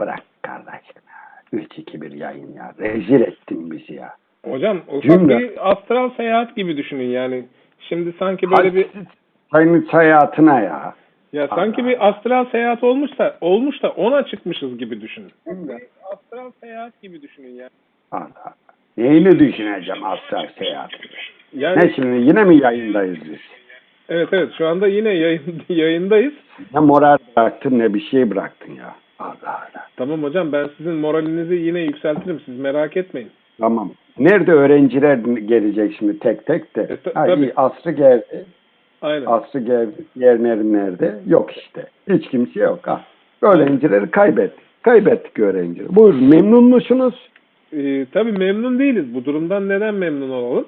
Bırak kardeşim ya. 3-2-1 yayın ya. Rezil ettin bizi ya. Hocam ufak Cümle. bir astral seyahat gibi düşünün yani. Şimdi sanki böyle bir Sayın hayatına ya. ya sanki bir astral seyahat olmuş da olmuş da ona çıkmışız gibi düşünün. Bir astral seyahat gibi düşünün. Allah Allah. Neyini düşüneceğim astral seyahat? Yani Ne şimdi yine mi yayındayız biz? evet evet şu anda yine yayın, yayındayız. Ne moral bıraktın ne bir şey bıraktın ya. Allah Allah. Tamam hocam ben sizin moralinizi yine yükseltirim siz merak etmeyin. Tamam. Nerede öğrenciler gelecek şimdi tek tek de? E, ta- ha, tabii. iyi, asrı geldi. Aynen. Asrı geldi. Yerleri nerede? Yok işte. Hiç kimse yok. Ha. Öğrencileri kaybettik. Kaybettik öğrencileri. Buyurun memnun musunuz? Ee, tabii memnun değiliz. Bu durumdan neden memnun olalım?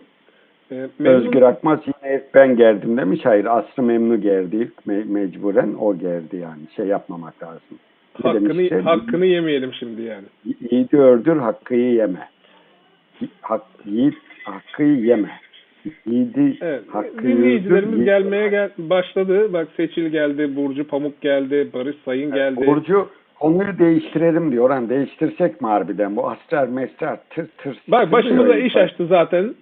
Ee, memnun, Özgür Akmaz yine hep ben geldim demiş. Hayır Aslı memnun geldi me- mecburen o geldi yani. Şey yapmamak lazım. Ne hakkını, demişti? hakkını yemeyelim şimdi yani. Yiğidi öldür hakkı yeme. Hak, yiğit hakkı yeme. Yiğidi Evet. hakkı Dinleyicilerimiz öldür, gelmeye gel başladı. Bak Seçil geldi, Burcu Pamuk geldi, Barış Sayın geldi. Burcu konuyu değiştirelim diyor. Lan değiştirsek mi harbiden? Bu astral mesrar tır tır. Bak başımıza iş açtı zaten.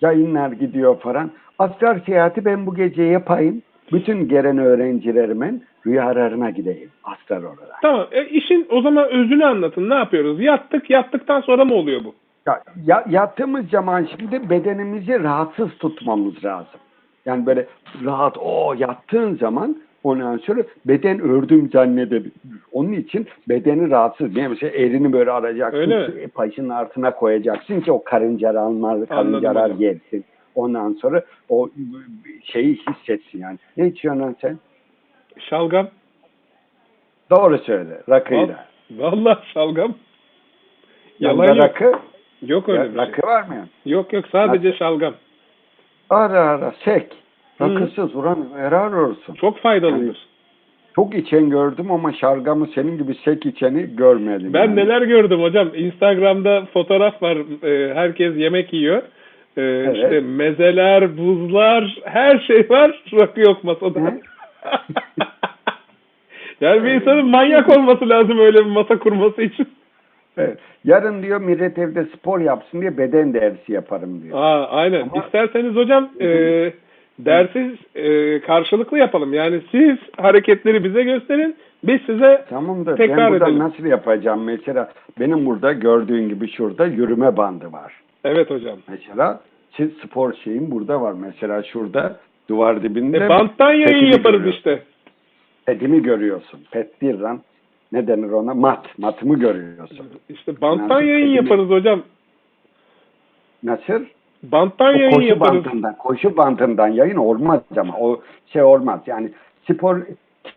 Yayınlar gidiyor falan. Astral seyahati ben bu gece yapayım. Bütün gelen öğrencilerimin rüyalarına gideyim. Astral olarak. Tamam. E, işin o zaman özünü anlatın. Ne yapıyoruz? Yattık. Yattıktan sonra mı oluyor bu? Ya, ya, yattığımız zaman şimdi bedenimizi rahatsız tutmamız lazım. Yani böyle rahat o yattığın zaman ondan sonra beden ördüm zannedebilir. Onun için bedeni rahatsız. Yani mesela elini böyle alacaksın. Öyle mi? Başının altına koyacaksın ki o karıncalar hocam. gelsin. Ondan sonra o şeyi hissetsin yani. Ne içiyorsun lan sen? Şalgam. Doğru söyle. Rakıyla. Vallahi şalgam. Yalan Yanında yok. rakı. Yok öyle Ya, bir şey. rakı var mı? yani? Yok yok sadece şalgam. Ara ara sek. Rakısız ulan yarar olsun. Çok faydalıdır. Çok içen gördüm ama şargamı senin gibi sek içeni görmedim. Ben yani. neler gördüm hocam. Instagram'da fotoğraf var. Ee, herkes yemek yiyor. Ee, İşte mezeler, buzlar, her şey var. Rakı yok masada. Yani bir insanın manyak olması lazım öyle bir masa kurması için. Evet. Yarın diyor millet evde spor yapsın diye beden dersi yaparım diyor. Aa, aynen. Ama- İsterseniz hocam e, dersiz e, karşılıklı yapalım. Yani siz hareketleri bize gösterin. Biz size Tamam da Tekrar ben burada edelim. nasıl yapacağım? Mesela benim burada gördüğün gibi şurada yürüme bandı var. Evet hocam. Mesela siz spor şeyim burada var. Mesela şurada duvar dibinde. E, banttan yayın yaparız görüyorsun. işte. Petimi görüyorsun. Pet değil lan. Ne denir ona? Mat. Matımı görüyorsun. İşte banttan Nasıl yayın petimi- yaparız hocam. Nasıl? Banttan O yayın koşu yaparız. bandından, koşu bandından yayın olmaz ama o şey olmaz. Yani spor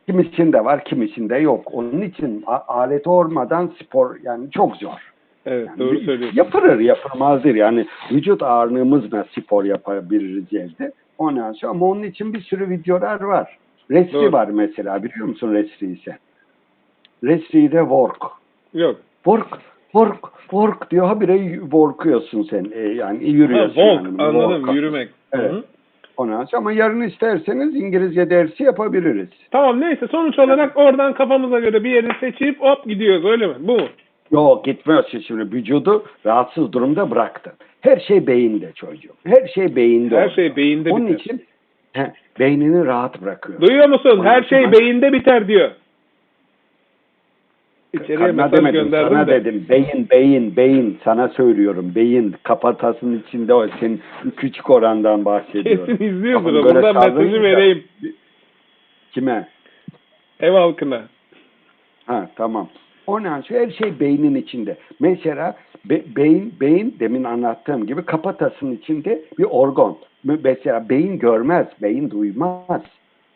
kimisinde var, kimisinde yok. Onun için aleti olmadan spor yani çok zor. Evet Yani doğru söylüyorsun. Yapılır, yapılmazdır. Yani vücut ağırlığımızla spor yapabiliriz evde. Ondan sonra ama onun için bir sürü videolar var. Resri Doğru. var mesela biliyor musun Resri'yi sen? Resri'de work. Yok. Work, work, work diyor. Habire workuyorsun sen. E, yani Ha, yürüyorsun. walk yani. anladım Walk. yürümek. Evet. Hı hı. Ondan sonra ama yarın isterseniz İngilizce dersi yapabiliriz. Tamam neyse sonuç olarak oradan kafamıza göre bir yeri seçip hop gidiyoruz öyle mi? Bu mu? Yok gitmiyorsun şimdi vücudu rahatsız durumda bıraktın. Her şey beyinde çocuğum. Her şey beyinde. Her şey beyinde Onun biter. için he, beynini rahat bırakıyor. Duyuyor musun? Her şey sonra- beyinde biter diyor. İçeriye Sana mesaj demedim, gönderdim sana de. dedim. Beyin, beyin, beyin. Sana söylüyorum. Beyin. Kafatasının içinde o senin küçük orandan bahsediyorum. Kesin izliyordur. Böyle Buradan mesajı vereyim. Kime? Ev halkına. Ha tamam. Ondan sonra her şey beynin içinde. Mesela be- beyin, beyin demin anlattığım gibi kafatasının içinde bir organ. Mesela beyin görmez, beyin duymaz.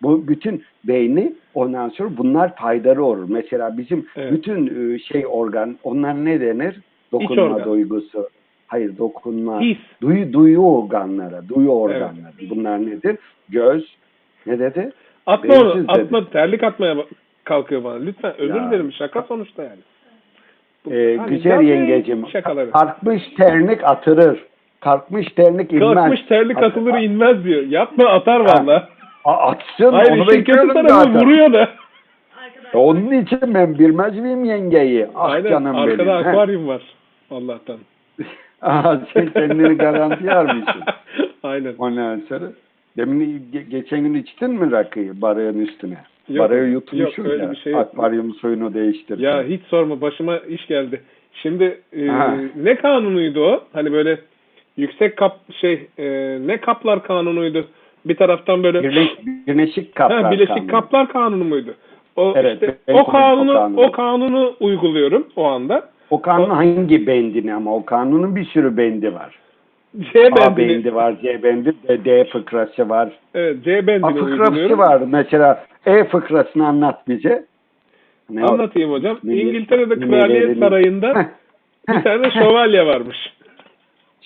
Bu bütün beyni ondan sonra bunlar faydalı olur. Mesela bizim Evet. bütün e, şey organ, onlar ne denir? Dokunma duygusu. Hayır dokunma. His. Duyu, duyu organları, duyu organları. Bunlar nedir? Göz, ne dedi? Atma Beyinsiz onu. dedi. Atma. Terlik atmaya bak- kalkıyor bana. Lütfen özür Ya. dilerim. Şaka sonuçta yani. Bu- Ee, hani güzel yengecim. Şakaları. Kalkmış terlik atırır. Kalkmış terlik inmez. Kalkmış terlik At- atılır inmez diyor. Yapma atar valla. A- atsın Hayır onu işin kötü bekliyorum tarafı zaten. vuruyor da. Onun için ben bilmez miyim yengeyi? Ah Aynen. canım Arkada benim. he. akvaryum var. Allah'tan. Aha, sen kendini garantiye almışsın. Aynen. Ondan sonra demin ge- geçen gün içtin mi rakıyı barığın üstüne? Yok, Barığı yutmuşsun yok, öyle ya. bir şey yok. akvaryum suyunu değiştir. Ya hiç sorma başıma iş geldi. Şimdi e, Ha. ne kanunuydu o? Hani böyle yüksek kap şey e, ne kaplar kanunuydu? Bir taraftan böyle Birleşik, Birleşik Kaplar ha, Birleşik Kanunu. Kaplar Kanunu muydu? O Evet, işte o kanunu o kanunu. o kanunu uyguluyorum o anda. O kanun hangi bendini ama o kanunun bir sürü bendi var. C A bendini, bendi var, C bendi, D, D fıkrası var. evet, C A bendini fıkrası uyguluyorum. var. Mesela E fıkrasını anlat bize. Ne? Anlatayım hocam. Ne- İngiltere'de Kraliyet ne- Sarayı'nda bir tane şövalye varmış.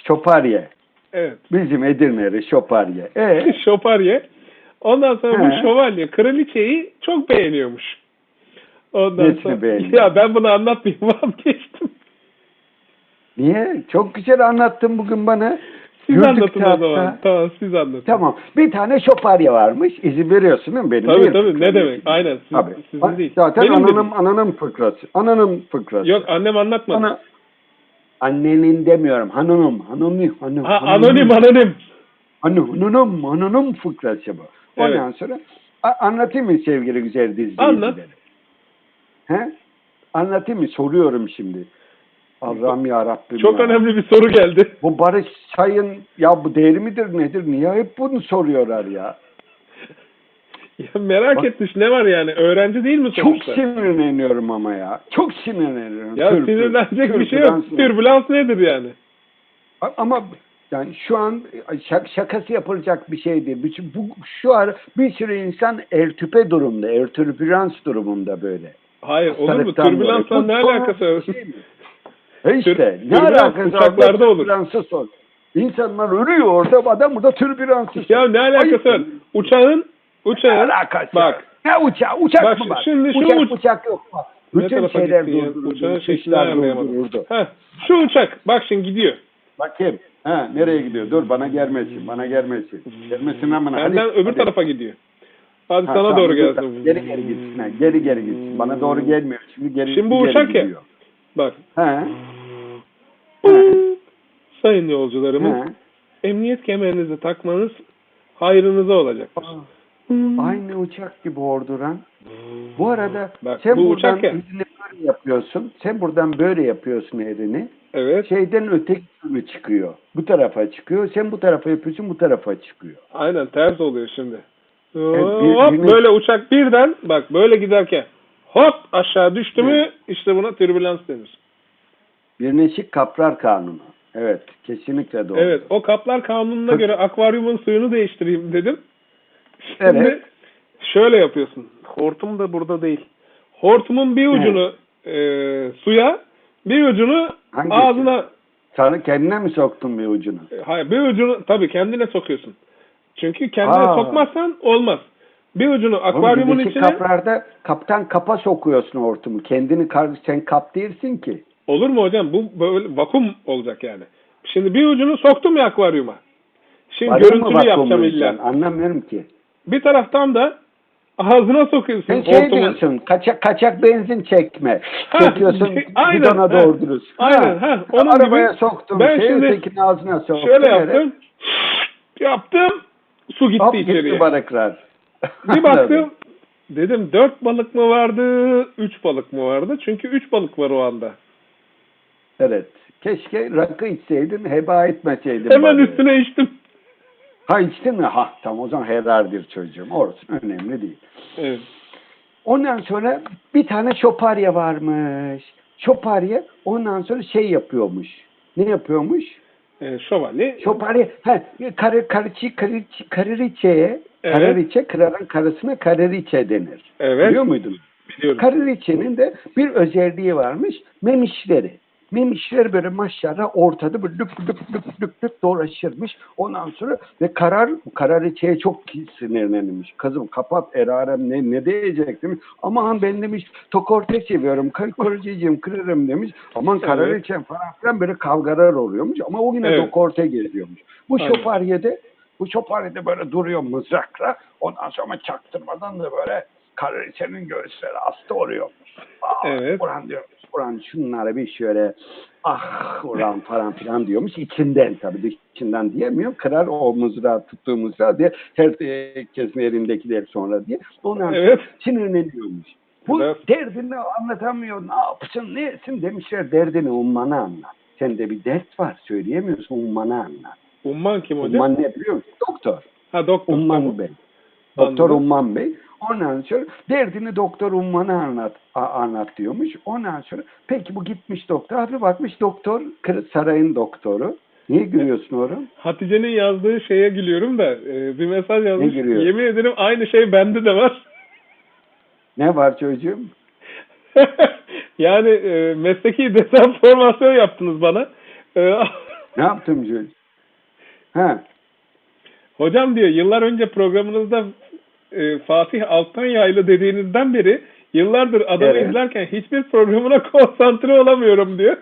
Şoparye. Evet. Bizim Edirne'li şoparye. E şövalye. Ondan sonra bu şövalye kraliçeyi çok beğeniyormuş. Ondan Nesini sonra beğeniyor? ya ben bunu anlatmayayım vazgeçtim. Niye? Çok güzel anlattın bugün bana. Siz Güldük anlatın de o zaman. Tamam siz anlatın. Tamam. Bir tane şoparye varmış. İzin veriyorsun değil mi? Benim Tabii değil. tabii ne demek? Aynen siz, Tabii. sizin değil. Zaten Benim ananın, dedim. ananın fıkrası. Ananın fıkrası. Yok annem anlatmadı. Ana, annenin demiyorum. Hanımım. Hanımım. Hanım, ha, hanımım. anonim anonim. Hanım, hanım, hanım fıkrası bu. Ondan Evet. sonra a- anlatayım mı sevgili güzel izleyicileri? Anlat. He? Anlatayım mı? Soruyorum şimdi. Allah'ım ya Rabbim Çok ya. önemli bir soru geldi. Bu Barış Sayın ya bu değeri midir nedir? Niye hep bunu soruyorlar ya? Ya merak Bak- etmiş ne var yani? Öğrenci değil mi Çok sonuçta? sinirleniyorum ama ya. Çok sinirleniyorum. ya Tür- tür- sinirlenecek bir şey yok. Türbülans nedir yani? Ama yani şu an şak, şakası yapılacak bir şey değil. Bütün, bu, şu ara bir sürü insan ertüpe durumda, ertürbülans durumunda böyle. Hayır olur mu? Türbülansla ne alakası var? şey mi? E işte Tür- ne alakası var? olur. Türbülansı sor. İnsanlar ölüyor orada adam burada türbülansı sor. Ya ne alakası var? Ayıp. Uçağın Ne uçağın alakası bak? Ne uçağı? Uçak Bak mı var? şimdi şu uçak uç- uçak yok bak. Bütün şeyler ya? durduruldu. Uçağın durduruldu. Şu uçak bak şimdi gidiyor. Bakayım. Ha, nereye gidiyor? Dur bana gelmesin. Bana gelmesin. Gelmesin amına. Hadi, Benden öbür hadi. tarafa gidiyor. Hadi Ha, sana tamam, doğru gelsin. Geri geri gitsin. ha, Geri geri gitsin. Bana doğru gelmiyor. Şimdi geri Şimdi bu geri uçak ya. gidiyor. Bak. He. Sayın yolcularımız He. emniyet kemerinizi takmanız hayrınıza olacaktır. Aynı uçak gibi orduran. Bu arada Bak, sen bu buradan uçak ya. elini böyle yapıyorsun. Sen buradan böyle yapıyorsun elini. Evet. Şeyden öteki türlü çıkıyor. Bu tarafa çıkıyor. Sen bu tarafa yapıyorsun bu tarafa çıkıyor. Aynen ters oluyor şimdi. bir- Hop böyle uçak birden bak böyle giderken hop aşağı düştü mü işte buna türbülans denir. Birleşik Kaplar Kanunu. Evet. Kesinlikle doğru. Evet o kaplar kanununa göre akvaryumun suyunu değiştireyim dedim. Şimdi Evet. şöyle yapıyorsun. Hortum da burada değil. Hortumun bir ucunu e, suya bir ucunu Hangisi? ağzına Sana kendine mi soktun bir ucunu? hayır bir ucunu tabii kendine sokuyorsun. Çünkü kendine Aa. sokmazsan olmaz. Bir ucunu akvaryumun içine Kaplar'da kaptan kapa sokuyorsun hortumu. Kendini sen kap değilsin ki. Olur mu hocam? Bu böyle vakum olacak yani. Şimdi bir ucunu soktum ya akvaryuma. Şimdi Var görüntülü yapacağım illa. Anlamıyorum ki. Bir taraftan da ağzına sokuyorsun Sen şey diyorsun, kaçak kaçak benzin çekme. Ha, Çekiyorsun, aynen, bidona ha. doldurursun. Aynen, ha, onun Arabaya gibi soktun, ben şey şimdi ağzına soktun. Şöyle evet. yaptım. Yaptım. Su gitti Hop içeriye. gitti balıklar. Bir baktım. Dedim dört balık mı vardı, üç balık mı vardı? Çünkü üç balık var o anda. Evet. Keşke rakı içseydin, heba etmeseydin. Hemen balığı. üstüne içtim. Ha içtin mi? Ha tamam o zaman helaldir çocuğum. Olsun önemli değil. Evet. Ondan sonra bir tane şoparya varmış. Şoparya ondan sonra şey yapıyormuş. Ne yapıyormuş? Ee, şövalye. Şoparya, he, karı, karıçı, karıçı, karariçeye, Evet. karariçe, kralın karısına karariçe denir. Evet. Biliyor muydun? Biliyorum. Karariçenin de bir özelliği varmış. Memişleri. Memişler böyle maşallah ortada böyle lüp lüp lüp lüp lüp dolaşırmış. Ondan sonra ve karar karariçeye çok sinirlenmiş. Kızım kapat erarem ne ne diyecek demiş. Aman ben demiş tokorte seviyorum. Kırıcıyım kırarım demiş. Aman Evet. karariçem falan filan böyle kavgalar oluyormuş. Ama o yine Evet. tokorte geziyormuş. Bu Aynen. şoparyede bu şoparyede böyle duruyor mızrakla. Ondan sonra çaktırmadan da böyle Kraliçenin göğüsleri hasta oluyormuş. Aa, Evet. Ulan diyormuş. Ulan şunları bir şöyle ah ulan falan filan diyormuş. İçinden tabii içinden diyemiyor. Kırar o mızrağı tuttuğu mızrağı diye herkesin elindekiler sonra diye. Ondan Evet. sinirleniyormuş. Bu Evet. derdini anlatamıyor. Ne yapsın, ne etsin demişler. Derdini ummanı anlat. Sende bir dert var. Söyleyemiyorsun. Ummanı anlat. Umman kim hocam? Umman ne biliyor musun? Doktor. Ha doktor. Umman tamam. Bey. Doktor Anladım. Umman Bey. Ondan sonra derdini doktor Umman'a anlat, anlat diyormuş. Ondan sonra peki bu gitmiş doktor. Abi bakmış doktor sarayın doktoru. Niye gülüyorsun oğlum? Hatice'nin yazdığı şeye gülüyorum da e, bir mesaj yazmış. Yemin ederim aynı şey bende de var. Ne var çocuğum? yani e, mesleki dezenformasyon yaptınız bana. E, Ne yaptım çocuğum? Ha, hocam diyor yıllar önce programınızda e, Fatih Alttan Yaylı dediğinizden beri yıllardır adamı Evet. izlerken hiçbir programına konsantre olamıyorum diyor.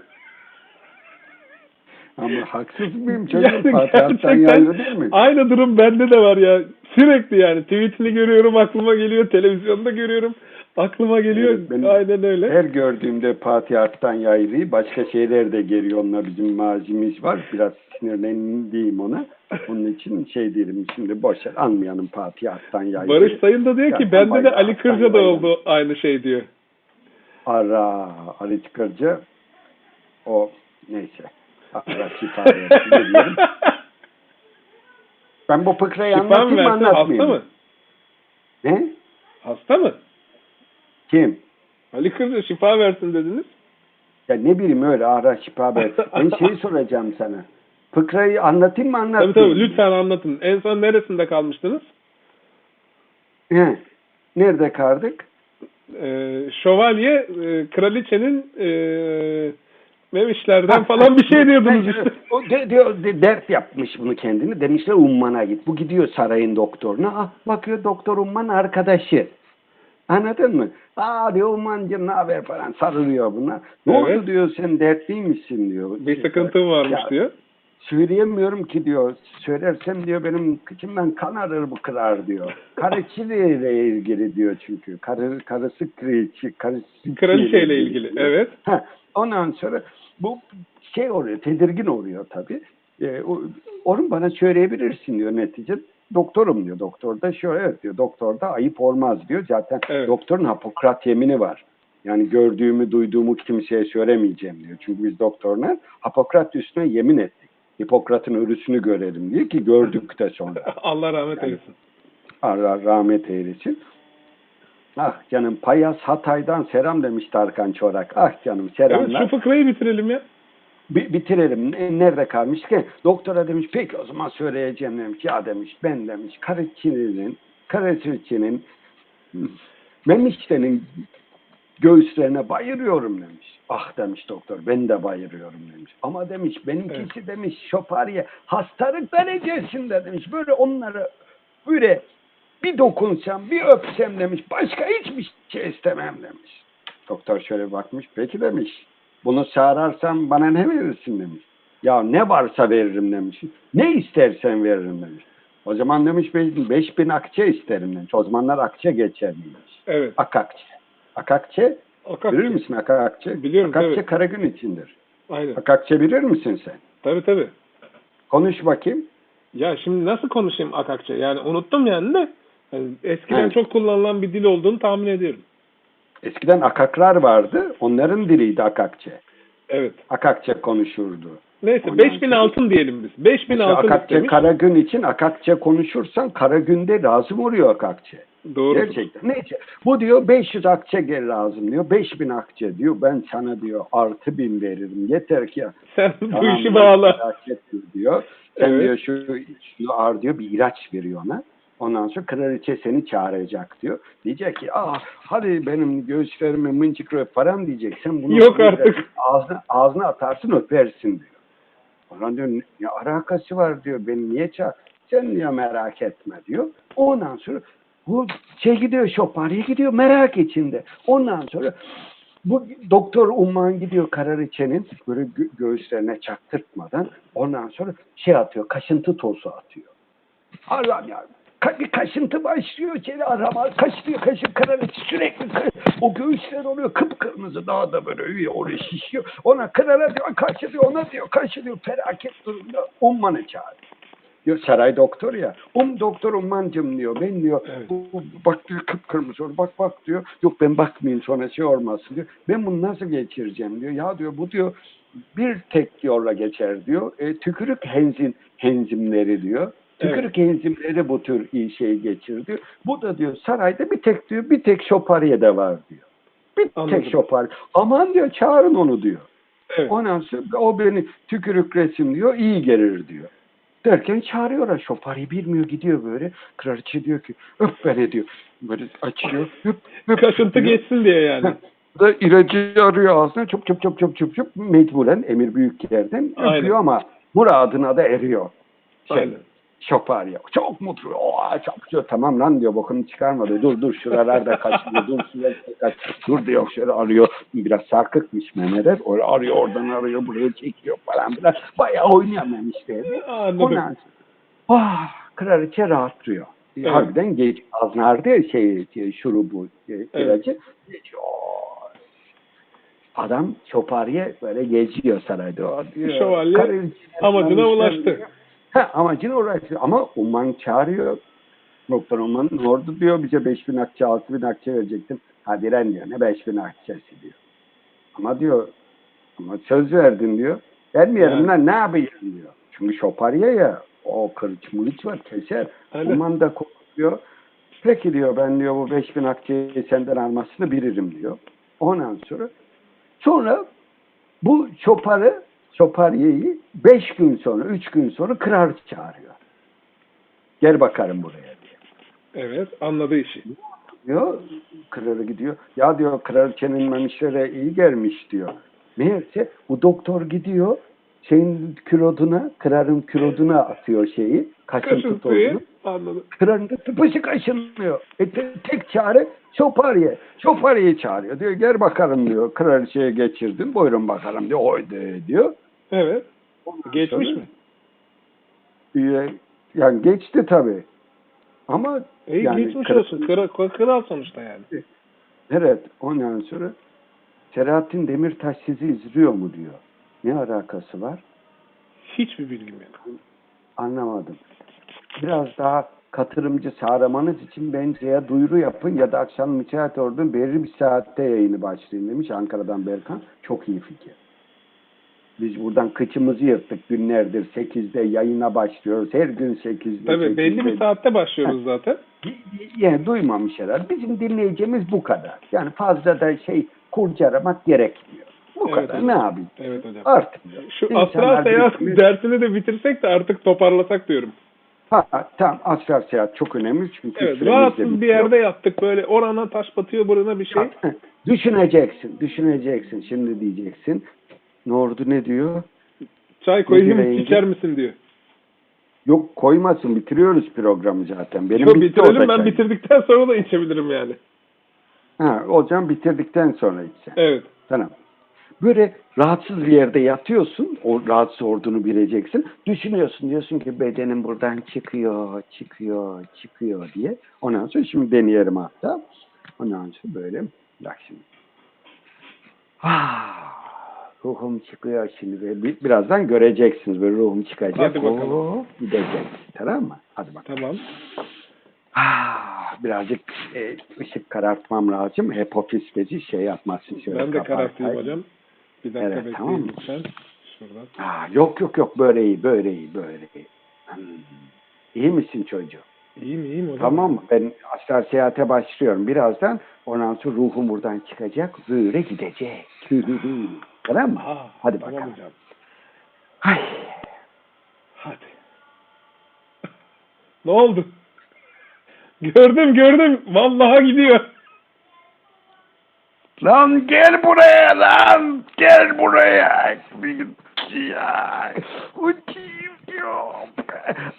ama haksız mıyım çocuğum? Yani Fatih Alttan yaylı değil mi? Aynı durum bende de var ya. Sürekli yani tweetini görüyorum aklıma geliyor. Televizyonda görüyorum aklıma geliyor. Benim- Aynen öyle. Her gördüğümde Fatih Alttan Yaylı'yı başka şeyler de geliyor onunla bizim mazimiz var. Biraz sinirlendiğim ona. Onun için şey diyelim şimdi boş ver anmayalım Fatih Alttan Yaylı'yı. Barış Sayın da diyor ki Ya, bende de Ali Kırca da oldu aynı şey diyor. Ara Ali Çıkarcı o neyse. Allah şifa. Ben bu fıkrayı Şifa mı anlatayım mı versin hasta anlatmayayım mı? mı? Ne? Hasta mı? Kim? Ali Kırca şifa versin dediniz. Ya ne bileyim öyle ara şifa versin. Ben şeyi soracağım sana. Fıkrayı anlatayım mı Tabii anlatmayayım tabii mı? lütfen anlatın. En son neresinde kalmıştınız? He. Nerede kaldık? Ee, şövalye e, kraliçenin e, memişlerden falan bir şey diyordunuz işte. O de, diyor, de- dert yapmış bunu kendini. Demişler Umman'a git. Bu gidiyor sarayın doktoruna. Ah, bakıyor doktor Umman arkadaşı. Anladın mı? Aa diyor Ummancığım ne haber falan sarılıyor buna. Ne Evet. oldu diyor sen dertliymişsin diyor. Bir sıkıntım varmış Ya, diyor. Söyleyemiyorum ki diyor. Söylersem diyor benim kıçımdan kan arır bu kırar diyor. Karıçıyla ilgili diyor çünkü. Karı, karısı kraliçe. Karısı Kraliçeyle ilgili. Evet. Ha, ondan sonra bu şey oluyor, tedirgin oluyor tabii. O, onu bana söyleyebilirsin diyor netice. Doktorum diyor. Doktor da şöyle evet diyor. Doktor da ayıp olmaz diyor. Zaten Evet. doktorun Hipokrat yemini var. Yani gördüğümü, duyduğumu kimseye söylemeyeceğim diyor. Çünkü biz doktorlar Hipokrat üstüne yemin ettik. Hipokrat'ın ölüsünü görelim diye ki gördük de sonra. Allah rahmet Yani- eylesin. Allah rahmet eylesin. Ah canım Payas Hatay'dan selam demiş Tarkan Çorak. Ah canım Evet, selamlar. şu fıkrayı bitirelim ya. Bi- bitirelim. Ne- Nerede kalmış ki? Doktora demiş peki o zaman söyleyeceğim demiş. Ya demiş ben demiş karıçinin, karıçinin memiştenin göğüslerine bayılıyorum demiş. Ah demiş doktor ben de bayılıyorum demiş. Ama demiş benimkisi demiş şopariye hastalık derecesinde demiş. Böyle onları böyle bir dokunsam bir öpsem demiş. Başka hiçbir şey istemem demiş. Doktor şöyle bakmış. Peki demiş. Bunu çağırarsam bana ne verirsin demiş. Ya ne varsa veririm demiş. Ne istersen veririm demiş. O zaman demiş beş- beş bin akçe isterim demiş. O zamanlar akçe geçerliymiş. Evet. Akakçe. Akakçe Akak. bilir misin akakçe? Biliyorum, Akakçe tabii. Karagün içindir. Aynen. Akakçe bilir misin sen? Tabii tabii. Konuş bakayım. Ya şimdi nasıl konuşayım Akakça? Yani unuttum yani de. Yani eskiden Evet. çok kullanılan bir dil olduğunu tahmin ediyorum. Eskiden akaklar vardı. Onların diliydi akakçe. Evet. Akakçe konuşurdu. Neyse Ondan 5000 sonra- altın diyelim biz. 5000 İşte altın Akakçe istemiş. Karagün için Akakçe konuşursan Karagün'de lazım oluyor Akakçe. Doğru. Gerçekten. Neyse. Bu diyor 500 akçe gel lazım diyor. 5000 akçe diyor. Ben sana diyor artı bin veririm. Yeter ki Sen bu Tamam, işi diyor, bağla. diyor. Sen Evet. diyor şu şunu ağır diyor bir ilaç veriyor ona. Ondan sonra kraliçe seni çağıracak diyor. Diyecek ki ah hadi benim göğüslerime mıncık öp falan diyecek. Sen bunu Yok artık. Ağzına, ağzına atarsın öpersin diyor. Ondan diyor ne alakası var diyor. Beni niye çağır? Sen diyor merak etme diyor. Ondan sonra bu şey gidiyor şopariye gidiyor merak içinde. Ondan sonra bu doktor Umman gidiyor Karariçe'nin böyle gö- göğüslerine çaktırtmadan ondan sonra şey atıyor, kaşıntı tozu atıyor. Allah ya ka- bir kaşıntı başlıyor. İçeri arama kaşınıyor kaşın kraliçe sürekli o göğüsler oluyor kıpkırmızı daha da böyle üye oraya şişiyor. Ona krala diyor kaşı diyor ona diyor kaşı diyor felaket durumda. Umman'ı çağırıyor. Diyor saray doktor ya. Um doktor Ummancım diyor. Ben diyor Evet. bu, bak diyor kıpkırmızı oluyor. Bak bak diyor. Yok ben bakmayayım sonra şey olmasın diyor. Ben bunu nasıl geçireceğim diyor. Ya diyor bu diyor bir tek yolla geçer diyor. E, tükürük henzim, henzimleri diyor. Tükürük enzimleri bu tür iyi şey geçir diyor. Bu da diyor sarayda bir tek diyor bir tek şopariye de var diyor. Bir Anladım. tek şopar. Aman diyor çağırın onu diyor. Evet. Ondan sonra o beni tükürük resim diyor iyi gelir diyor. Derken çağırıyorlar şopariyi bilmiyor gidiyor böyle. Kraliçe diyor ki öp beni diyor. Böyle açıyor öp öp. Kaşıntı diyor. geçsin diye yani. da ilacı arıyor ağzına çöp çöp çöp çöp çöp çöp mecburen emir büyük yerden Aynen. öpüyor ama muradına da eriyor. Şey, Aynen. Şopar ya. Çok mutlu. Çok güzel. Tamam lan diyor bokunu çıkarma diyor. Dur dur şuralarda kaçıyor. dur şurada kaç. Dur diyor şöyle arıyor. Biraz sarkıkmış memeler. Öyle arıyor oradan arıyor buraya çekiyor falan filan. Bayağı oynayamam işte. Anladım. Ondan sonra ah, kraliçe rahatlıyor. Evet. Harbiden geç azlardı ya şey, şey şurubu şey, ilacı. Geçiyor. Adam şopariye böyle geziyor sarayda. Şövalye amacına ulaştı. diyor. Ha, amacına ulaştı. Ama Umman çağırıyor. Doktor Umman ne oldu diyor bize 5000 akçe 6000 akçe verecektim. Hadi Ren diyor ne 5000 akçesi diyor. Ama diyor ama söz verdin diyor. Vermeyelim Yani. lan ne yapayım diyor. Çünkü şopariye ya o kılıç mılıç var keser. Aynen. Umman da korkuyor. Peki diyor ben diyor bu 5000 akçeyi senden almasını bilirim diyor. Ondan sonra sonra bu çoparı Çopariye'yi beş gün sonra, üç gün sonra kral çağırıyor. Gel bakalım buraya diyor. Evet. Anladı işi. Diyor, kralı gidiyor. Ya diyor kraliçenin memişlere iyi gelmiş diyor. Meğerse bu doktor gidiyor şeyin küloduna, kralın küloduna atıyor şeyi. Kaşıntı tozunu. anladı. Kralın da tıpışı kaşınmıyor. E te- tek çare Çopariye. Çopariye çağırıyor. Diyor gel bakalım diyor. Kraliçeye geçirdim. Buyurun bakalım diyor. Oydu diyor. Evet. Ondan Geçmiş sonra- mi? Yani geçti tabii. Ama İyi yani geçmiş kral- olsun. Kral, kral sonuçta yani. Evet. Ondan sonra Selahattin Demirtaş sizi izliyor mu diyor. Ne alakası var? Hiçbir bilgim yok. Anlamadım. Biraz daha katılımcı sağlamanız için bence ya duyuru yapın ya da akşam müsait olduğun belirli bir saatte yayını başlayın demiş Ankara'dan Berkan. Çok iyi fikir. Biz buradan kıçımızı yırttık günlerdir. 8'de yayına başlıyoruz. Her gün 8'de. Tabii belli 8'de. bir saatte başlıyoruz zaten. Yani duymamış herhalde. Bizim dinleyeceğimiz bu kadar. Yani fazla da şey kurcalamak gerekmiyor. Bu Evet kadar. hocam. Ne yapayım? Evet hocam. Artmıyor. Şu astral seyahat birbirini- dersini de bitirsek de artık toparlasak diyorum. Ha, tamam. Astral seyahat çok önemli çünkü Evet, rahatsız bir yerde yattık böyle orana taş batıyor buruna bir şey. Düşüneceksin, düşüneceksin. Şimdi diyeceksin. Ne oldu ne diyor? Çay koyayım diyor içer misin diyor. Yok koymasın bitiriyoruz programı zaten. Benim Yo, bitti o da bitirelim ben çay. bitirdikten sonra da içebilirim yani. Ha, hocam bitirdikten sonra içsen. Evet. Tamam. Böyle rahatsız bir yerde yatıyorsun. O rahatsız olduğunu bileceksin. Düşünüyorsun. Diyorsun ki bedenim buradan çıkıyor, çıkıyor, çıkıyor diye. Ondan sonra şimdi deneyelim hatta. Ondan sonra böyle. Bak şimdi. Ah, ruhum çıkıyor şimdi. Bir- birazdan göreceksiniz. Böyle ruhum çıkacak. Hadi bakalım. Oo, gidecek. Tamam mı? Hadi bakalım. Tamam. Ah, birazcık e, ışık karartmam lazım. Hepofis bezi şey yapmasın. Şöyle ben de karartayım hocam. Bir dakika Evet, tamam mı? lütfen. Şuradan. Aa, yok yok yok böyle iyi böyle iyi böyle iyi. Hmm. İyi misin çocuğum? İyiyim iyiyim hocam. Tamam mı? Ben astral seyahate başlıyorum birazdan. Ondan sonra ruhum buradan çıkacak. Böyle gidecek. tamam mı? Aa, Hadi tamam bakalım. hocam. Ay. Hadi. ne oldu? Gördüm gördüm. Vallahi gidiyor. Lan gel buraya lan. Gel buraya. Ya.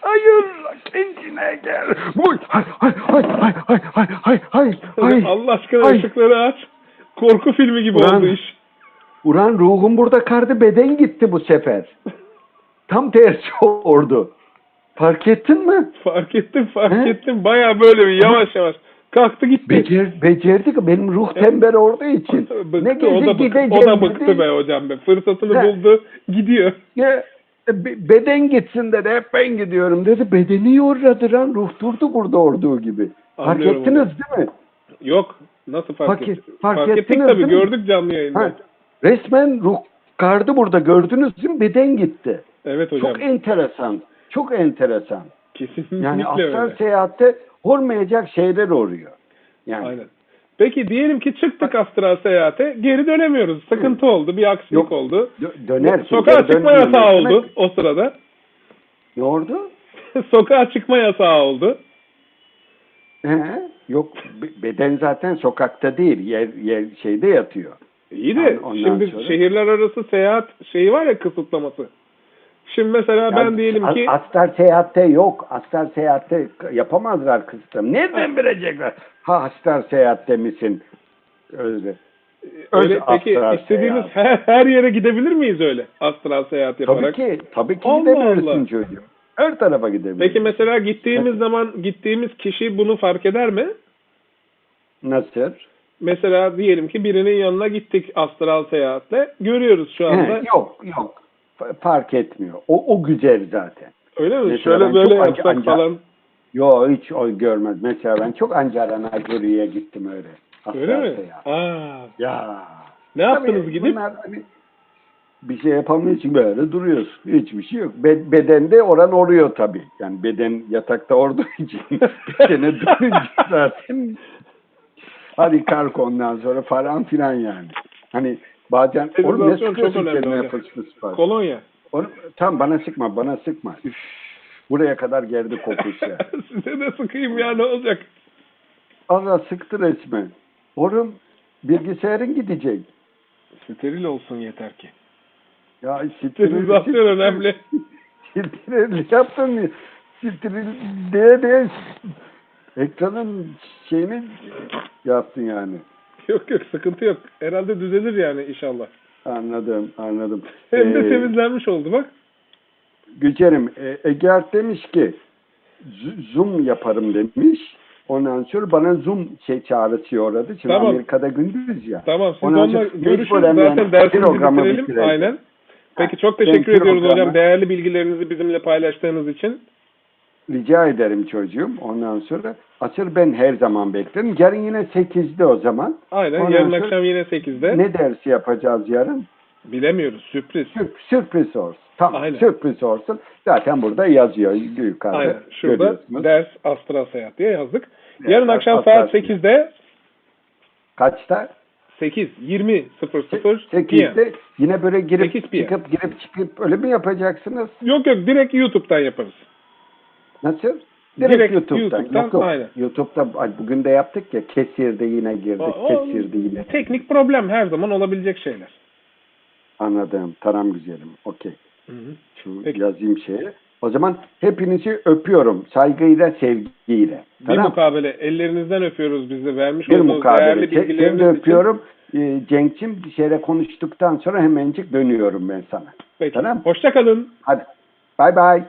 Hayır kendine gel. Boy. Hay hay hay hay hay hay hay hay. hay. Allah aşkına hay. ışıkları aç. Korku filmi gibi Ulan, oldu iş. Ulan ruhum burada kardı beden gitti bu sefer. Tam tersi oldu. Fark ettin mi? Fark ettim fark He? ettim. Baya böyle bir yavaş yavaş. Kalktı gitti. Becer, becerdik. Benim ruh tembel olduğu için. bıktı, ne gezip gideceğim. O da bıktı be hocam be. Fırsatını ha. buldu. Gidiyor. Ya, beden gitsin dedi. Hep ben gidiyorum dedi. Bedeni yolladı lan. Ruh durdu burada olduğu gibi. Fark Anlıyorum ettiniz hocam. değil mi? Yok. Nasıl fark, Fark et- ettik? fark Fark, ettik ettiniz tabii. değil mi? Gördük canlı yayında. Ha, resmen ruh kardı burada. Gördünüz mi? Beden gitti. Evet hocam. Çok enteresan. Çok enteresan. Kesinlikle Yani astral öyle. seyahatte olmayacak şeyler oluyor. Yani Aynen. Peki diyelim ki çıktık astral seyahate geri dönemiyoruz. Sıkıntı oldu. Bir aksilik Yok. oldu. dö- dönersin. Sokağa geri çıkma dönmüyorsun. yasağı Demek- oldu o sırada. Ne oldu? Sokağa çıkma yasağı oldu. He? Yok be- beden zaten sokakta değil. Yer, yer şeyde yatıyor. İyi de Yani şimdi sonra- şehirler arası seyahat şeyi var ya kısıtlaması. Şimdi mesela ben Yani diyelim a- ki Astral seyahatte yok. Astral seyahatte yapamazlar kısıtım. Nereden bilecekler? Ha astral seyahatte misin? Öyle. öyle öz peki istediğimiz seyahat. her, her yere gidebilir miyiz öyle astral seyahat Tabii yaparak? ki. Tabii ki Allah gidebilirsin Allah. çocuğum. Her tarafa gidebilirsin. Peki mesela gittiğimiz zaman gittiğimiz kişi bunu fark eder mi? Nasıl? Mesela diyelim ki birinin yanına gittik astral seyahatle. Görüyoruz şu anda. He, yok yok. Fa- Fark etmiyor. O, o güzel zaten. Öyle mi? Mesela Şöyle böyle yapsak anca- falan. Yo hiç o görmez. Mesela ben çok Ankara Naguri'ye gittim öyle. Öyle mi? seyahat. Aa, Ya. ne yaptınız Tabii gidip? bunlar hani bir şey yapamıyor için böyle duruyorsun. Hiçbir şey yok. Be- bedende oran oruyor tabii. Yani beden yatakta olduğu için bedene dönünce zaten hadi kalk ondan sonra falan filan yani. Hani bazen oğlum ne sıkıyorsun kendine hocam. fıs fıs fıs. Kolonya. Onu, tam bana sıkma bana sıkma. Üf, buraya kadar geldi kokusu. ya. Size de sıkayım ya ne olacak? Allah sıktı resmen. Oğlum bilgisayarın gidecek. Steril olsun yeter ki. Ya Sterilizasyon önemli. Steril yaptın. Steril diye diye ekranın şeyini yaptın yani. Yok yok sıkıntı yok. Herhalde düzelir yani inşallah. Anladım, anladım. Hem de Ee, temizlenmiş oldu bak. Gücerim, e, Ege Art demiş ki Zoom yaparım demiş. Ondan sonra bana Zoom şey çağrısı yolladı. Şimdi Tamam. Amerika'da gündüz ya. Tamam siz Ondan onunla mecburen Zaten yani dersimizi programı bitirelim. bitirelim. Aynen. Peki çok ben teşekkür ediyoruz programı- hocam. Değerli bilgilerinizi bizimle paylaştığınız için. Rica ederim çocuğum. Ondan sonra asıl ben her zaman beklerim. Yarın yine 8'de o zaman. Aynen. Ondan yarın akşam yine 8'de. Ne dersi yapacağız yarın? Bilemiyoruz. Sürpriz. Sür- sürpriz olsun. Tamam Aynen. sürpriz olsun. Zaten burada yazıyor yukarıda. Aynen. Şurada ders astral seyahat diye yazdık. Yarın akşam astral saat seyahat. 8'de Kaçta? 8 20 00 8'de yine böyle girip 8 PM. çıkıp girip çıkıp öyle mi yapacaksınız? Yok yok direkt YouTube'dan yaparız. Nasıl? Direkt YouTube'dan. YouTube'dan, Yok, yok. aynen. YouTube'da ay, bugün de yaptık ya kesirde yine girdik. O- o kesirde yine. teknik problem her zaman olabilecek şeyler. Anladım. Tamam güzelim. Okey. Şu Peki. yazayım şeye. O zaman hepinizi öpüyorum. Saygıyla, sevgiyle. Bir Tamam. mukabele ellerinizden öpüyoruz bizi vermiş Bir olduğunuz mukabele. değerli Se- Seni de bilgileriniz için. öpüyorum. Ee, Cenk'cim bir şeyle konuştuktan sonra hemencik dönüyorum ben sana. Peki. Tamam. Hoşça kalın. Hadi. Bay bay.